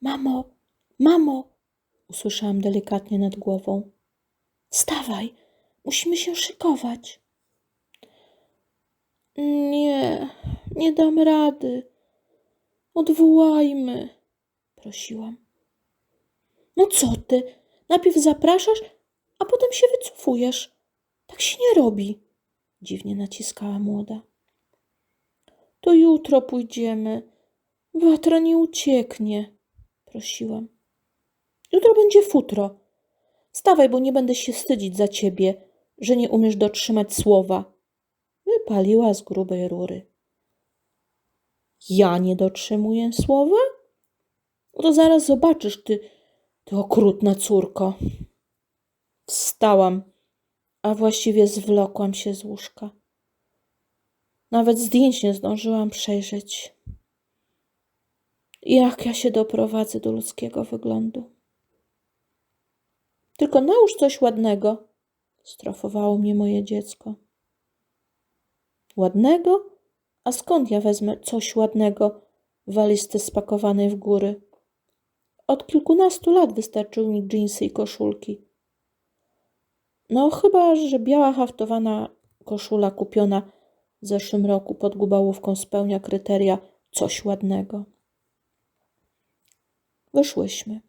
Mamo, mamo, usłyszałam delikatnie nad głową. Stawaj, musimy się szykować. Nie, nie dam rady. Odwołajmy, prosiłam. No co ty? Najpierw zapraszasz, a potem się wycofujesz. Tak się nie robi, dziwnie naciskała młoda. To jutro pójdziemy. Watra nie ucieknie, prosiłam. Jutro będzie futro. Stawaj, bo nie będę się wstydzić za ciebie, że nie umiesz dotrzymać słowa. Wypaliła z grubej rury. Ja nie dotrzymuję słowa? No to zaraz zobaczysz, ty, ty okrutna córko. Wstałam, a właściwie zwlokłam się z łóżka. Nawet zdjęć nie zdążyłam przejrzeć. Jak ja się doprowadzę do ludzkiego wyglądu? Tylko nałóż coś ładnego, strofowało mnie moje dziecko. Ładnego? A skąd ja wezmę coś ładnego walizce spakowanej w góry? Od kilkunastu lat wystarczyły mi dżinsy i koszulki. No, chyba, że biała haftowana koszula kupiona w zeszłym roku pod Gubałówką spełnia kryteria coś ładnego. Wyszłyśmy.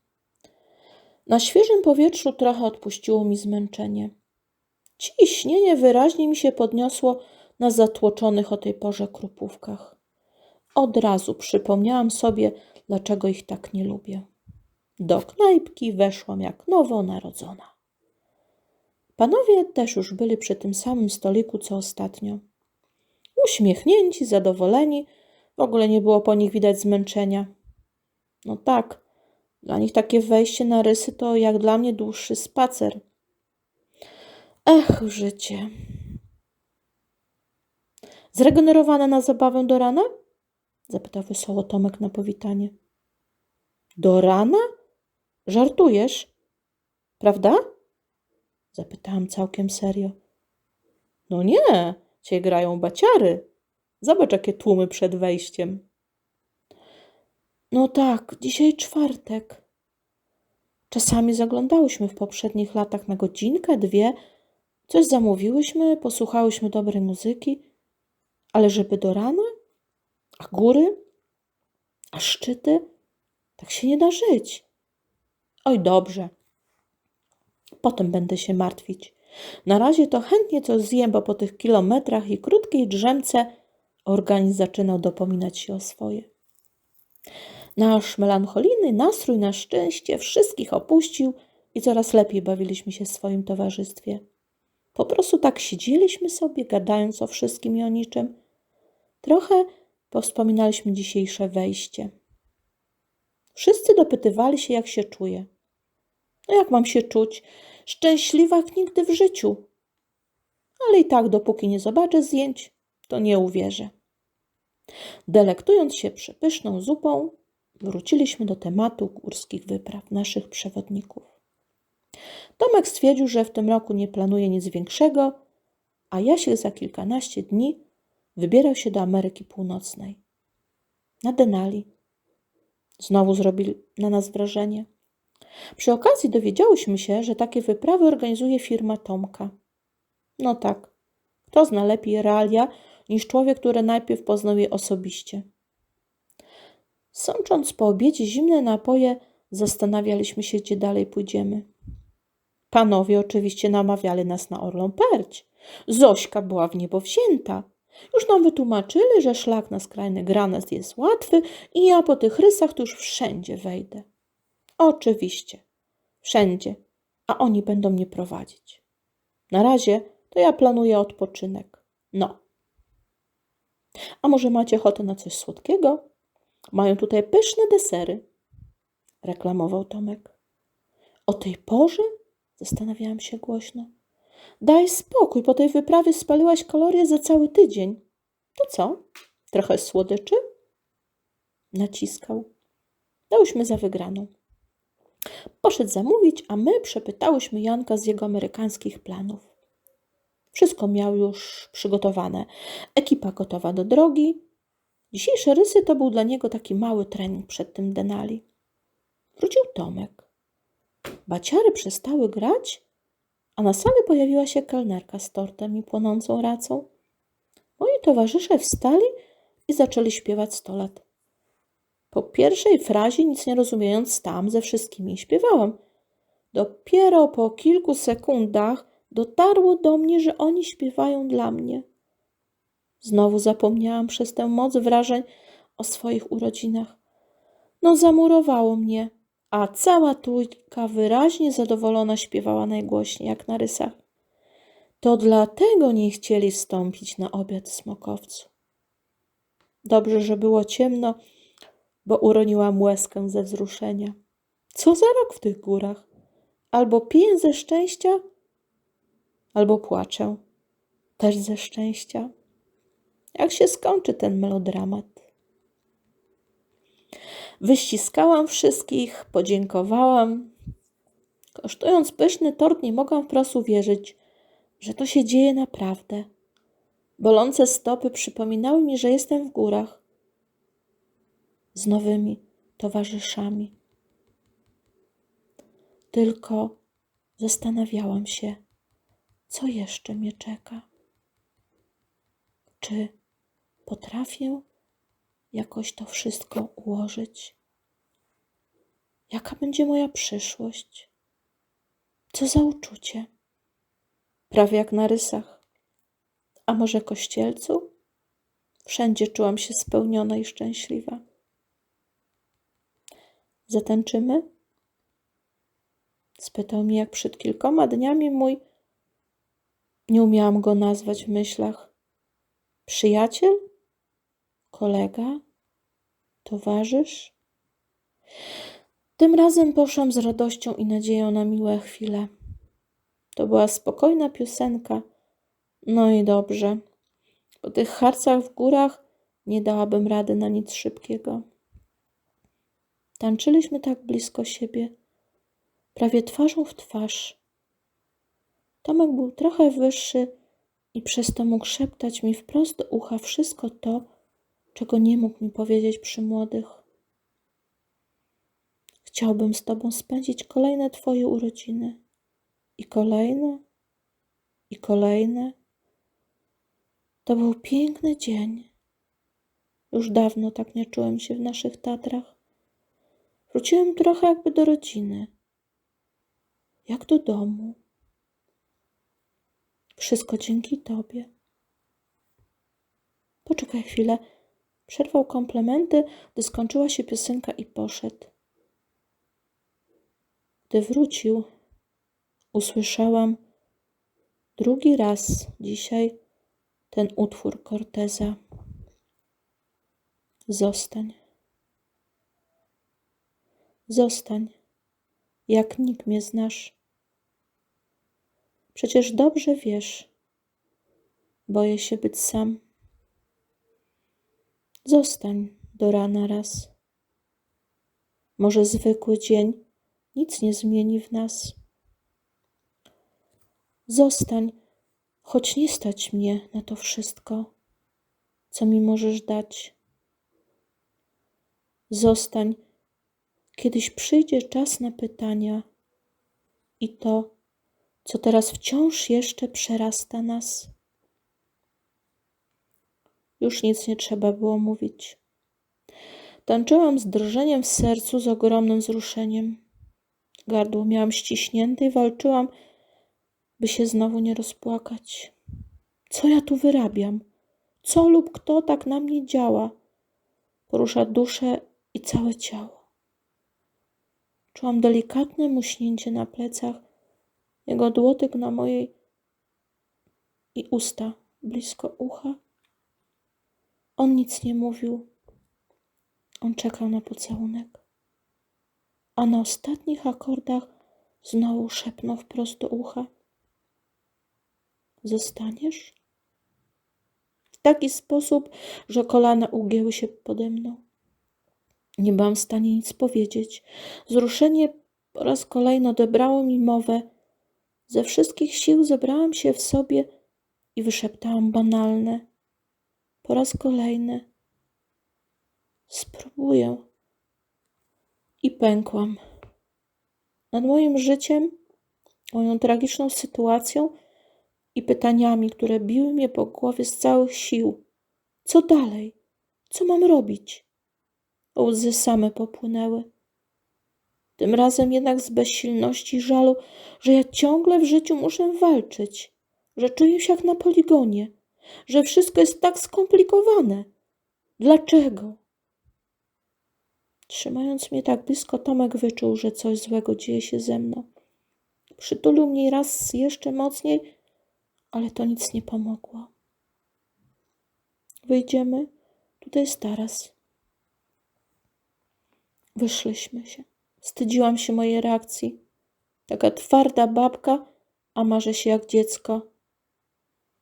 Na świeżym powietrzu trochę odpuściło mi zmęczenie. Ciśnienie wyraźnie mi się podniosło na zatłoczonych o tej porze krupówkach. Od razu przypomniałam sobie, dlaczego ich tak nie lubię. Do knajpki weszłam jak nowo narodzona. Panowie też już byli przy tym samym stoliku co ostatnio. Uśmiechnięci, zadowoleni, w ogóle nie było po nich widać zmęczenia. No tak, dla nich takie wejście na rysy to jak dla mnie dłuższy spacer. Ech, życie. Zregenerowana na zabawę do rana? Zapytał wesoło Tomek na powitanie. Do rana? Żartujesz? Prawda? Zapytałam całkiem serio. No nie, cię grają baciary. Zobacz, jakie tłumy przed wejściem. No tak, dzisiaj czwartek. Czasami zaglądałyśmy w poprzednich latach na godzinkę, dwie, coś zamówiłyśmy, posłuchałyśmy dobrej muzyki, ale żeby do rana? A góry? A szczyty? Tak się nie da żyć. Oj, dobrze. Potem będę się martwić. Na razie to chętnie coś zjem, bo po tych kilometrach i krótkiej drzemce organizm zaczynał dopominać się o swoje. Nasz melancholijny nastrój na szczęście wszystkich opuścił i coraz lepiej bawiliśmy się w swoim towarzystwie. Po prostu tak siedzieliśmy sobie, gadając o wszystkim i o niczym. Trochę powspominaliśmy dzisiejsze wejście. Wszyscy dopytywali się, jak się czuję. No jak mam się czuć? Szczęśliwa jak nigdy w życiu. Ale i tak, dopóki nie zobaczę zdjęć, to nie uwierzę. Delektując się przepyszną zupą, wróciliśmy do tematu górskich wypraw naszych przewodników. Tomek stwierdził, że w tym roku nie planuje nic większego, a Jasiek za kilkanaście dni wybierał się do Ameryki Północnej. Na Denali. Znowu zrobili na nas wrażenie. Przy okazji dowiedziałyśmy się, że takie wyprawy organizuje firma Tomka. No tak, kto zna lepiej realia niż człowiek, który najpierw poznał je osobiście. Sącząc po obiedzie zimne napoje, zastanawialiśmy się, gdzie dalej pójdziemy. Panowie oczywiście namawiali nas na Orlą Perć. Zośka była w niebo wzięta. Już nam wytłumaczyli, że szlak na skrajny granat jest łatwy i ja po tych rysach to już wszędzie wejdę. Oczywiście, wszędzie, a oni będą mnie prowadzić. Na razie to ja planuję odpoczynek. No. A może macie ochotę na coś słodkiego? Mają tutaj pyszne desery, reklamował Tomek. O tej porze? Zastanawiałam się głośno. Daj spokój, po tej wyprawie spaliłaś kalorie za cały tydzień. To co? Trochę słodyczy? Naciskał. Dałyśmy za wygraną. Poszedł zamówić, a my przepytałyśmy Janka z jego amerykańskich planów. Wszystko miał już przygotowane. Ekipa gotowa do drogi. Dzisiejsze rysy to był dla niego taki mały trening przed tym Denali. wrócił Tomek. Baciary przestały grać, a na sali pojawiła się kelnerka z tortem i płonącą racą. Moi towarzysze wstali i zaczęli śpiewać sto lat. Po pierwszej frazie, nic nie rozumiejąc, stałam ze wszystkimi śpiewałam. Dopiero po kilku sekundach dotarło do mnie, że oni śpiewają dla mnie. Znowu zapomniałam przez tę moc wrażeń o swoich urodzinach. No, zamurowało mnie, a cała trójka wyraźnie zadowolona śpiewała najgłośniej, jak na rysach. To dlatego nie chcieli wstąpić na obiad smokowcu. Dobrze, że było ciemno, bo uroniłam łezkę ze wzruszenia. Co za rok w tych górach? Albo piję ze szczęścia, albo płaczę. Też ze szczęścia. Jak się skończy ten melodramat? Wyściskałam wszystkich, podziękowałam. Kosztując pyszny tort, nie mogłam wprost uwierzyć, że to się dzieje naprawdę. Bolące stopy przypominały mi, że jestem w górach z nowymi towarzyszami. Tylko zastanawiałam się, co jeszcze mnie czeka. Czy potrafię jakoś to wszystko ułożyć? Jaka będzie moja przyszłość? Co za uczucie? Prawie jak na rysach. A może kościelcu? Wszędzie czułam się spełniona i szczęśliwa. Zatańczymy? Spytał mnie, jak przed kilkoma dniami mój. Nie umiałam go nazwać w myślach. Przyjaciel? Kolega? Towarzysz? Tym razem poszłam z radością i nadzieją na miłe chwile. To była spokojna piosenka. No i dobrze. Po tych harcach w górach nie dałabym rady na nic szybkiego. Tańczyliśmy tak blisko siebie, prawie twarzą w twarz. Tomek był trochę wyższy i przez to mógł szeptać mi wprost do ucha wszystko to, czego nie mógł mi powiedzieć przy młodych. Chciałbym z tobą spędzić kolejne twoje urodziny. I kolejne, i kolejne. To był piękny dzień. Już dawno tak nie czułem się w naszych Tatrach. Wróciłem trochę jakby do rodziny, jak do domu. Wszystko dzięki Tobie. Poczekaj chwilę. Przerwał komplementy, gdy skończyła się piosenka i poszedł. Gdy wrócił, usłyszałam drugi raz dzisiaj ten utwór Corteza. Zostań. Zostań, jak nikt mnie znasz. Przecież dobrze wiesz, boję się być sam. Zostań do rana raz. Może zwykły dzień nic nie zmieni w nas. Zostań, choć nie stać mnie na to wszystko, co mi możesz dać. Zostań, Kiedyś przyjdzie czas na pytania i to, co teraz wciąż jeszcze przerasta nas. Już nic nie trzeba było mówić. Tańczyłam z drżeniem w sercu, z ogromnym wzruszeniem. Gardło miałam ściśnięte i walczyłam, by się znowu nie rozpłakać. Co ja tu wyrabiam? Co lub kto tak na mnie działa? Porusza duszę i całe ciało. Czułam delikatne muśnięcie na plecach, jego dłotyk na mojej i usta blisko ucha. On nic nie mówił. On czekał na pocałunek. A na ostatnich akordach znowu szepnął wprost do ucha. Zostaniesz? W taki sposób, że kolana ugięły się pode mną. Nie byłam w stanie nic powiedzieć. Wzruszenie po raz kolejny odebrało mi mowę. Ze wszystkich sił zebrałam się w sobie i wyszeptałam banalne. Po raz kolejny. Spróbuję. I pękłam. nad moim życiem, moją tragiczną sytuacją i pytaniami, które biły mnie po głowie z całych sił. Co dalej? Co mam robić? Łzy same popłynęły. Tym razem jednak z bezsilności i żalu, że ja ciągle w życiu muszę walczyć, że czuję się jak na poligonie, że wszystko jest tak skomplikowane. Dlaczego? Trzymając mnie tak blisko, Tomek wyczuł, że coś złego dzieje się ze mną. Przytulił mnie raz jeszcze mocniej, ale to nic nie pomogło. Wyjdziemy, tutaj jest taras. Wyszliśmy się. Wstydziłam się mojej reakcji. Taka twarda babka, a marzę się jak dziecko.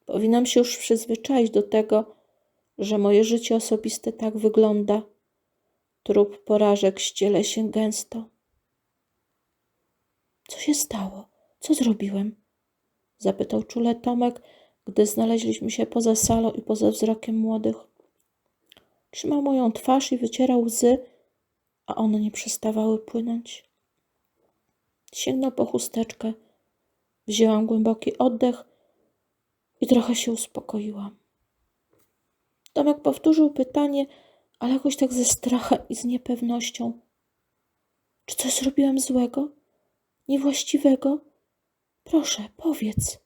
Powinnam się już przyzwyczaić do tego, że moje życie osobiste tak wygląda. Trup porażek ściele się gęsto. Co się stało? Co zrobiłem? Zapytał czule Tomek, gdy znaleźliśmy się poza salą i poza wzrokiem młodych. Trzymał moją twarz i wycierał łzy, a one nie przestawały płynąć. Sięgnął po chusteczkę, wzięłam głęboki oddech i trochę się uspokoiłam. Tomek powtórzył pytanie, ale jakoś tak ze strachem i z niepewnością. Czy coś zrobiłam złego? Niewłaściwego? Proszę, powiedz.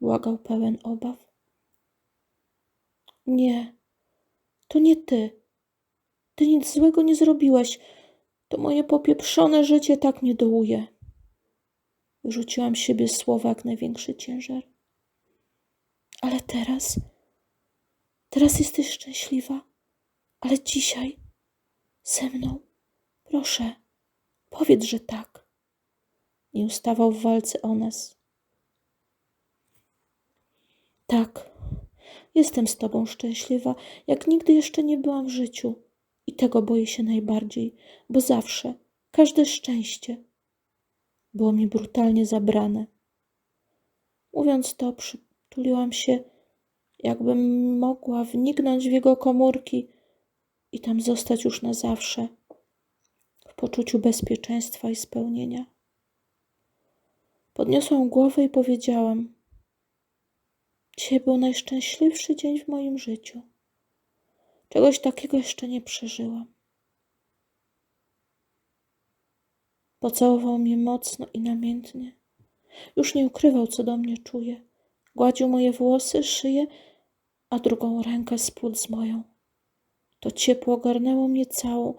Błagał pełen obaw. Nie, to nie ty. Ty nic złego nie zrobiłeś. To moje popieprzone życie tak mnie dołuje. Wyrzuciłam z siebie słowa jak największy ciężar. Ale teraz, teraz jesteś szczęśliwa, ale dzisiaj ze mną. Proszę, powiedz, że tak. Nie ustawał w walce o nas. Tak, jestem z tobą szczęśliwa, jak nigdy jeszcze nie byłam w życiu. I tego boję się najbardziej, bo zawsze, każde szczęście było mi brutalnie zabrane. Mówiąc to, przytuliłam się, jakbym mogła wniknąć w jego komórki i tam zostać już na zawsze, w poczuciu bezpieczeństwa i spełnienia. Podniosłam głowę i powiedziałam: Dzisiaj był najszczęśliwszy dzień w moim życiu. Czegoś takiego jeszcze nie przeżyłam. Pocałował mnie mocno i namiętnie. Już nie ukrywał, co do mnie czuje. Gładził moje włosy, szyję, a drugą rękę splótł z moją. To ciepło ogarnęło mnie całą,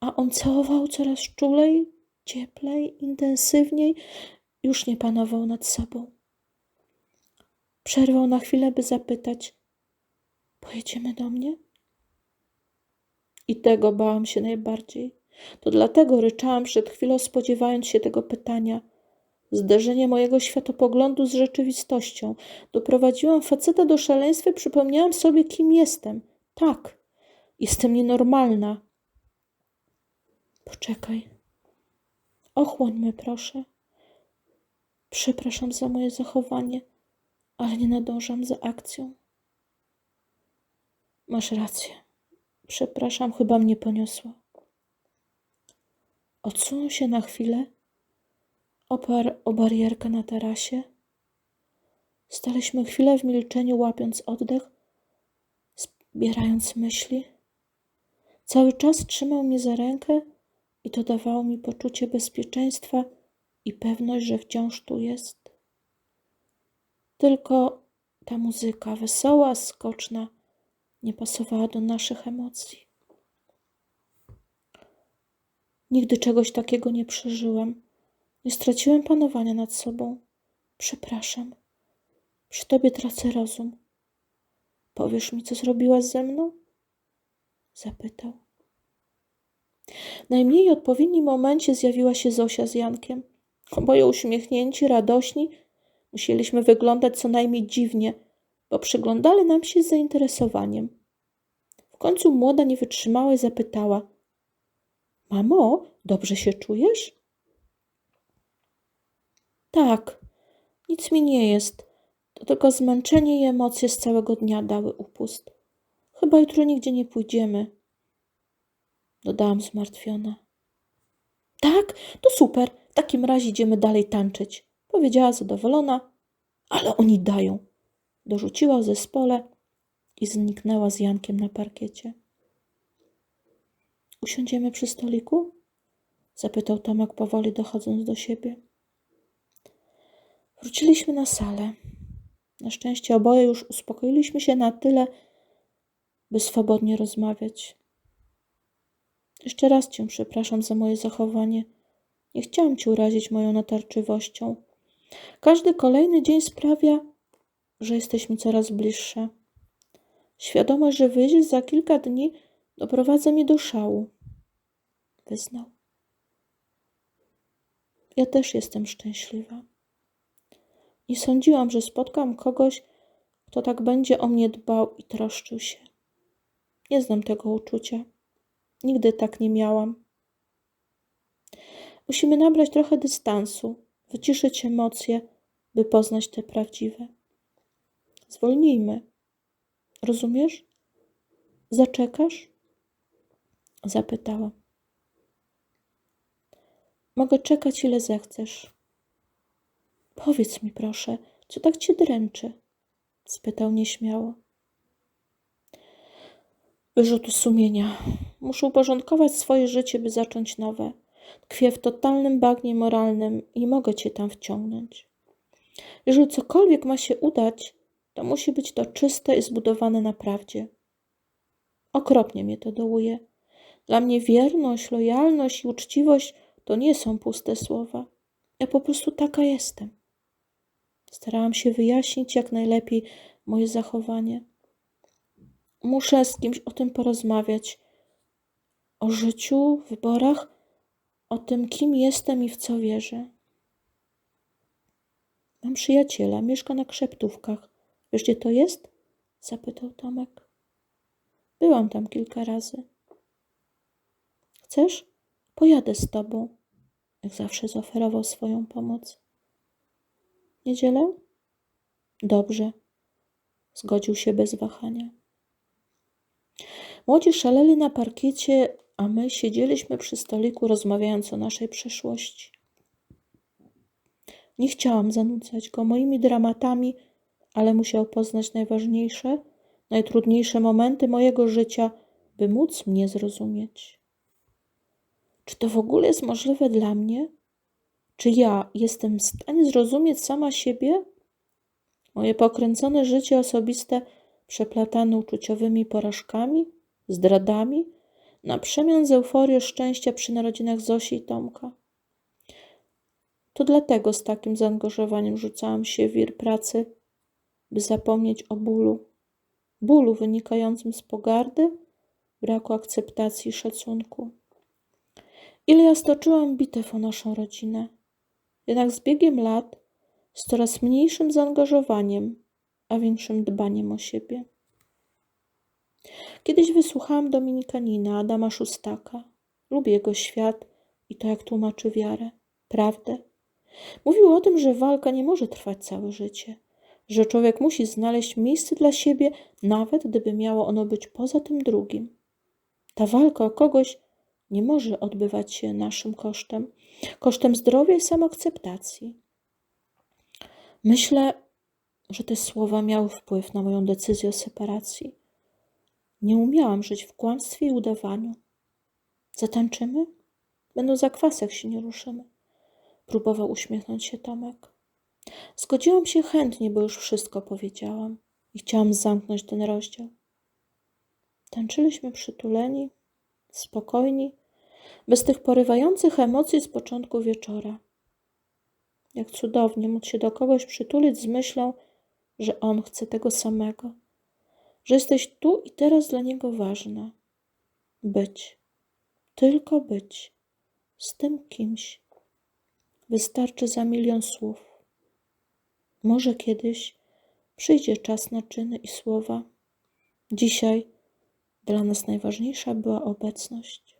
a on całował coraz czulej, cieplej, intensywniej, już nie panował nad sobą. Przerwał na chwilę, by zapytać: Pojedziemy do mnie? I tego bałam się najbardziej. To dlatego ryczałam przed chwilą, spodziewając się tego pytania. Zderzenie mojego światopoglądu z rzeczywistością. Doprowadziłam faceta do szaleństwa i przypomniałam sobie, kim jestem. Tak, jestem nienormalna. Poczekaj. Ochłońmy, proszę. Przepraszam za moje zachowanie, ale nie nadążam za akcją. Masz rację. Przepraszam, chyba mnie poniosła. Odsunął się na chwilę, oparł o barierkę na tarasie. Staliśmy chwilę w milczeniu, łapiąc oddech, zbierając myśli. Cały czas trzymał mnie za rękę i to dawało mi poczucie bezpieczeństwa i pewność, że wciąż tu jest. Tylko ta muzyka, wesoła, skoczna, nie pasowała do naszych emocji. Nigdy czegoś takiego nie przeżyłem. Nie straciłem panowania nad sobą. Przepraszam. Przy tobie tracę rozum. Powiesz mi, co zrobiłaś ze mną? Zapytał. W najmniej odpowiednim momencie zjawiła się Zosia z Jankiem. Oboje uśmiechnięci, radośni, musieliśmy wyglądać co najmniej dziwnie, bo przyglądali nam się z zainteresowaniem. W końcu młoda nie wytrzymała i zapytała: Mamo, dobrze się czujesz? Tak, nic mi nie jest. To tylko zmęczenie i emocje z całego dnia dały upust. Chyba jutro nigdzie nie pójdziemy. Dodałam zmartwiona. Tak, to super. W takim razie idziemy dalej tańczyć, powiedziała zadowolona, ale oni dają. Dorzuciła w zespole i zniknęła z Jankiem na parkiecie. Usiądziemy przy stoliku? Zapytał Tomek powoli dochodząc do siebie. Wróciliśmy na salę. Na szczęście oboje już uspokoiliśmy się na tyle, by swobodnie rozmawiać. Jeszcze raz cię przepraszam za moje zachowanie. Nie chciałam cię urazić moją natarczywością. Każdy kolejny dzień sprawia, że jesteśmy coraz bliższe. Świadomość, że wyjdziesz za kilka dni, doprowadza mnie do szału. Wyznał. Ja też jestem szczęśliwa. Nie sądziłam, że spotkam kogoś, kto tak będzie o mnie dbał i troszczył się. Nie znam tego uczucia. Nigdy tak nie miałam. Musimy nabrać trochę dystansu, wyciszyć emocje, by poznać te prawdziwe. Zwolnijmy. Rozumiesz? Zaczekasz? Zapytała. Mogę czekać ile zechcesz. Powiedz mi proszę, co tak cię dręczy? spytał nieśmiało. Wyrzutu sumienia. Muszę uporządkować swoje życie, by zacząć nowe. Tkwię w totalnym bagnie moralnym i mogę cię tam wciągnąć. Jeżeli cokolwiek ma się udać, to musi być to czyste i zbudowane na prawdzie. Okropnie mnie to dołuje. Dla mnie wierność, lojalność i uczciwość to nie są puste słowa. Ja po prostu taka jestem. Starałam się wyjaśnić jak najlepiej moje zachowanie. Muszę z kimś o tym porozmawiać. O życiu, wyborach, o tym, kim jestem i w co wierzę. Mam przyjaciela, mieszka na krzeptówkach. Wiesz, gdzie to jest? Zapytał Tomek. Byłam tam kilka razy. Chcesz? Pojadę z tobą. Jak zawsze zaoferował swoją pomoc. Niedzielę? Dobrze. Zgodził się bez wahania. Młodzi szaleli na parkiecie, a my siedzieliśmy przy stoliku, rozmawiając o naszej przeszłości. Nie chciałam zanudzać go moimi dramatami, ale musiał poznać najważniejsze, najtrudniejsze momenty mojego życia, by móc mnie zrozumieć. Czy to w ogóle jest możliwe dla mnie? Czy ja jestem w stanie zrozumieć sama siebie? Moje pokręcone życie osobiste przeplatane uczuciowymi porażkami, zdradami, na przemian z euforią szczęścia przy narodzinach Zosi i Tomka. To dlatego z takim zaangażowaniem rzucałam się w wir pracy, by zapomnieć o bólu. Bólu wynikającym z pogardy, braku akceptacji i szacunku. Ile ja stoczyłam bitew o naszą rodzinę. Jednak z biegiem lat, z coraz mniejszym zaangażowaniem, a większym dbaniem o siebie. Kiedyś wysłuchałam Dominikanina Adama Szustaka. Lubię jego świat i to, jak tłumaczy wiarę, prawdę. Mówił o tym, że walka nie może trwać całe życie, że człowiek musi znaleźć miejsce dla siebie, nawet gdyby miało ono być poza tym drugim. Ta walka o kogoś nie może odbywać się naszym kosztem, kosztem zdrowia i samoakceptacji. Myślę, że te słowa miały wpływ na moją decyzję o separacji. Nie umiałam żyć w kłamstwie i udawaniu. Zatańczymy? Będą zakwasy, jak się nie ruszymy. Próbował uśmiechnąć się Tomek. Zgodziłam się chętnie, bo już wszystko powiedziałam i chciałam zamknąć ten rozdział. Tańczyliśmy przytuleni, spokojni, bez tych porywających emocji z początku wieczora. Jak cudownie móc się do kogoś przytulić z myślą, że on chce tego samego, że jesteś tu i teraz dla niego ważna. Być, tylko być z tym kimś. Wystarczy za milion słów. Może kiedyś przyjdzie czas na czyny i słowa. Dzisiaj dla nas najważniejsza była obecność.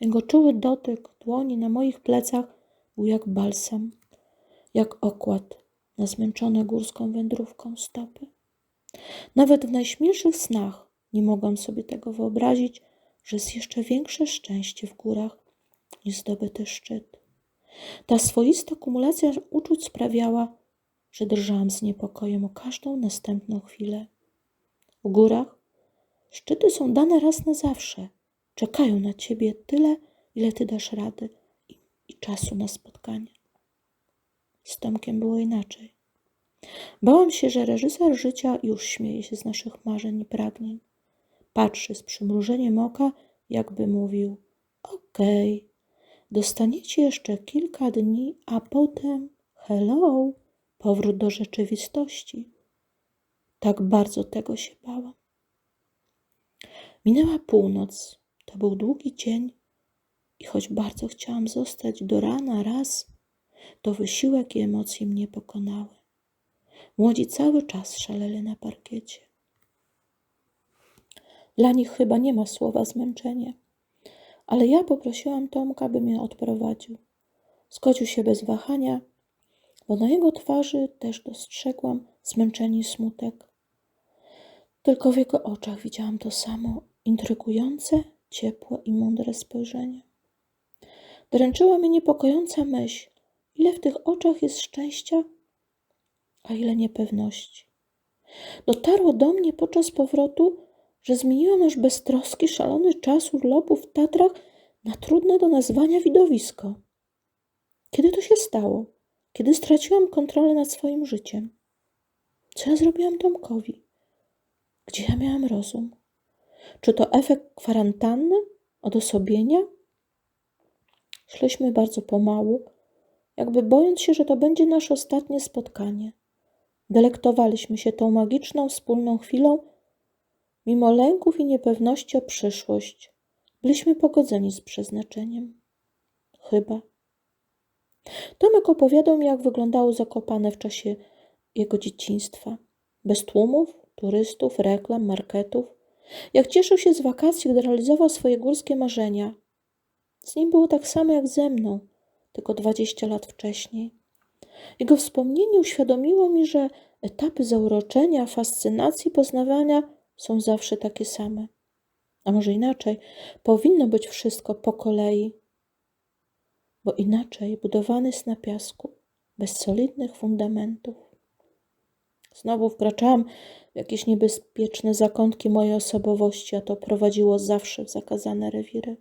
Jego czuły dotyk dłoni na moich plecach był jak balsam, jak okład na zmęczone górską wędrówką stopy. Nawet w najśmielszych snach nie mogłam sobie tego wyobrazić, że jest jeszcze większe szczęście w górach niż zdobyty szczyt. Ta swoista kumulacja uczuć sprawiała, że drżałam z niepokojem o każdą następną chwilę. W górach szczyty są dane raz na zawsze. Czekają na ciebie tyle, ile ty dasz rady i, i czasu na spotkanie. Z Tomkiem było inaczej. Bałam się, że reżyser życia już śmieje się z naszych marzeń i pragnień. Patrzy z przymrużeniem oka, jakby mówił: Okej, dostaniecie jeszcze kilka dni, a potem hello, powrót do rzeczywistości. Tak bardzo tego się bałam. Minęła północ. To był długi dzień i choć bardzo chciałam zostać do rana raz, to wysiłek i emocje mnie pokonały. Młodzi cały czas szaleli na parkiecie. Dla nich chyba nie ma słowa zmęczenie, ale ja poprosiłam Tomka, by mnie odprowadził. Zgodził się bez wahania, bo na jego twarzy też dostrzegłam zmęczenie i smutek. Tylko w jego oczach widziałam to samo intrygujące, ciepłe i mądre spojrzenie. Dręczyła mnie niepokojąca myśl, ile w tych oczach jest szczęścia, a ile niepewności. Dotarło do mnie podczas powrotu, że zmieniłam aż beztroski, szalony czas urlopu w Tatrach na trudne do nazwania widowisko. Kiedy to się stało? Kiedy straciłam kontrolę nad swoim życiem? Co ja zrobiłam Tomkowi? Gdzie ja miałam rozum? Czy to efekt kwarantanny, odosobienia? Szliśmy bardzo pomału, jakby bojąc się, że to będzie nasze ostatnie spotkanie. Delektowaliśmy się tą magiczną wspólną chwilą, mimo lęków i niepewności o przyszłość. Byliśmy pogodzeni z przeznaczeniem. Chyba. Tomek opowiadał mi, jak wyglądało Zakopane w czasie jego dzieciństwa. Bez tłumów, turystów, reklam, marketów. Jak cieszył się z wakacji, gdy realizował swoje górskie marzenia. Z nim było tak samo jak ze mną, tylko dwadzieścia lat wcześniej. Jego wspomnienie uświadomiło mi, że etapy zauroczenia, fascynacji, poznawania są zawsze takie same. A może inaczej, powinno być wszystko po kolei, bo inaczej budowany jest na piasku, bez solidnych fundamentów. Znowu wkraczałam w jakieś niebezpieczne zakątki mojej osobowości, a to prowadziło zawsze w zakazane rewiry.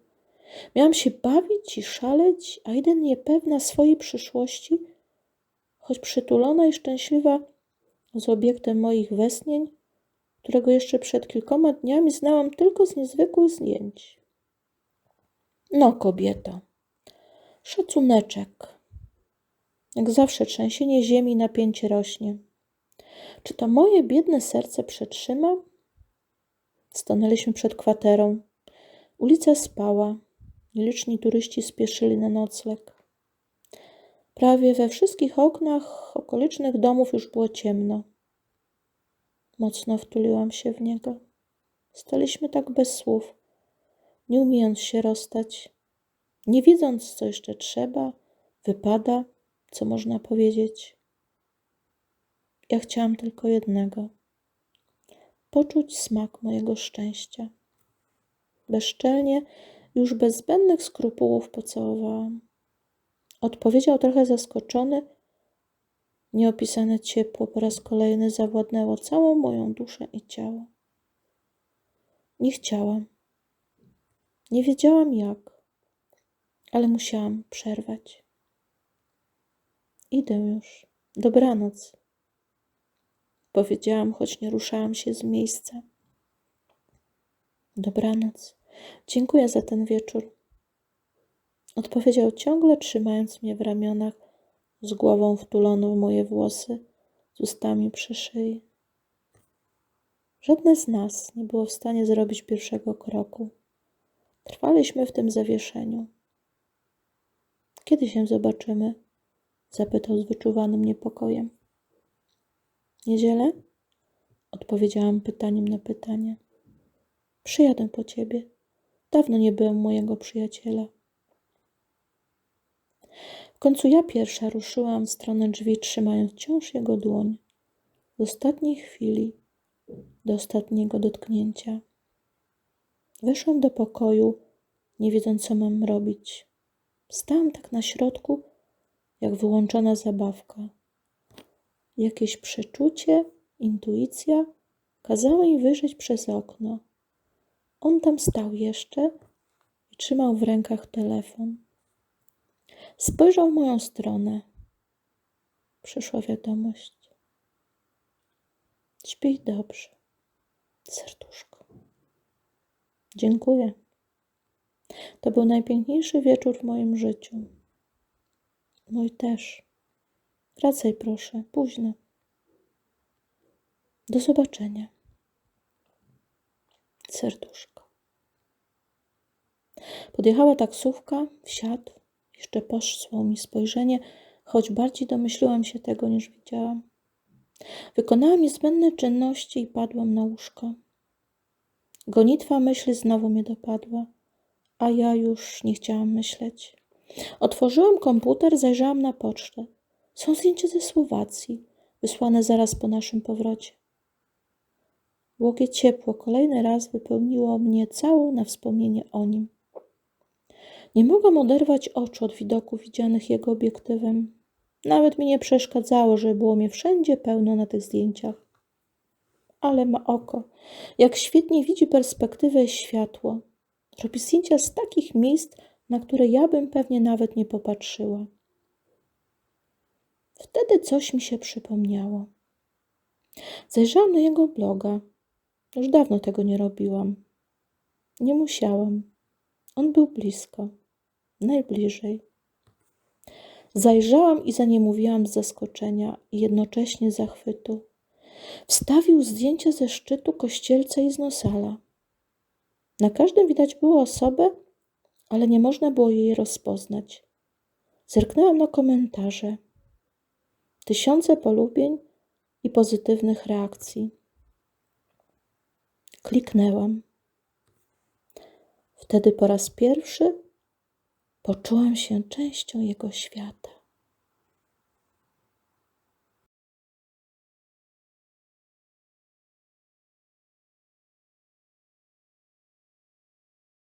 Miałam się bawić i szaleć, a jeden niepewna swojej przyszłości, choć przytulona i szczęśliwa z obiektem moich westnień, którego jeszcze przed kilkoma dniami znałam tylko z niezwykłych zdjęć. No, kobieto, szacuneczek. Jak zawsze trzęsienie ziemi, napięcie rośnie. Czy to moje biedne serce przetrzyma? Stanęliśmy przed kwaterą. Ulica spała. Liczni turyści spieszyli na nocleg. Prawie we wszystkich oknach okolicznych domów już było ciemno. Mocno wtuliłam się w niego. Staliśmy tak bez słów, nie umiejąc się rozstać, nie widząc, co jeszcze trzeba, wypada, co można powiedzieć. Ja chciałam tylko jednego poczuć smak mojego szczęścia. Bezczelnie, już bez zbędnych skrupułów pocałowałam. Odpowiedział trochę zaskoczony. Nieopisane ciepło po raz kolejny zawładnęło całą moją duszę i ciało. Nie chciałam. Nie wiedziałam jak, ale musiałam przerwać. Idę już. Dobranoc. Powiedziałam, choć nie ruszałam się z miejsca. Dobranoc. Dziękuję za ten wieczór. Odpowiedział ciągle, trzymając mnie w ramionach, z głową wtuloną w moje włosy, z ustami przy szyi. Żadne z nas nie było w stanie zrobić pierwszego kroku. Trwaliśmy w tym zawieszeniu. Kiedy się zobaczymy? zapytał z wyczuwanym niepokojem. Niedzielę? Odpowiedziałam pytaniem na pytanie. Przyjadę po ciebie. Dawno nie byłem mojego przyjaciela. W końcu ja pierwsza ruszyłam w stronę drzwi, trzymając wciąż jego dłoń. Do ostatniej chwili, do ostatniego dotknięcia. Weszłam do pokoju, nie wiedząc, co mam robić. Stałam tak na środku, jak wyłączona zabawka. Jakieś przeczucie, intuicja kazały mi wyjrzeć przez okno. On tam stał jeszcze i trzymał w rękach telefon. Spojrzał w moją stronę. Przyszła wiadomość. Śpij dobrze, serduszko. Dziękuję. To był najpiękniejszy wieczór w moim życiu. Mój też. Wracaj proszę, późno. Do zobaczenia. Serduszko. Podjechała taksówka, wsiadł. Jeszcze poszło mi spojrzenie, choć bardziej domyśliłam się tego niż widziałam. Wykonałam niezbędne czynności i padłam na łóżko. Gonitwa myśli znowu mnie dopadła, a ja już nie chciałam myśleć. Otworzyłam komputer, zajrzałam na pocztę. Są zdjęcia ze Słowacji, wysłane zaraz po naszym powrocie. Błogie ciepło kolejny raz wypełniło mnie całą na wspomnienie o nim. Nie mogłam oderwać oczu od widoku widzianych jego obiektywem. Nawet mi nie przeszkadzało, że było mnie wszędzie pełno na tych zdjęciach. Ale ma oko, jak świetnie widzi perspektywę i światło. Robi zdjęcia z takich miejsc, na które ja bym pewnie nawet nie popatrzyła. Wtedy coś mi się przypomniało. Zajrzałam na jego bloga. Już dawno tego nie robiłam. Nie musiałam. On był blisko, najbliżej. Zajrzałam i zaniemówiłam z zaskoczenia i jednocześnie zachwytu. Wstawił zdjęcia ze szczytu kościelca i z nosala. Na każdym widać było osobę, ale nie można było jej rozpoznać. Zerknęłam na komentarze. Tysiące polubień i pozytywnych reakcji. Kliknęłam. Wtedy po raz pierwszy poczułam się częścią jego świata.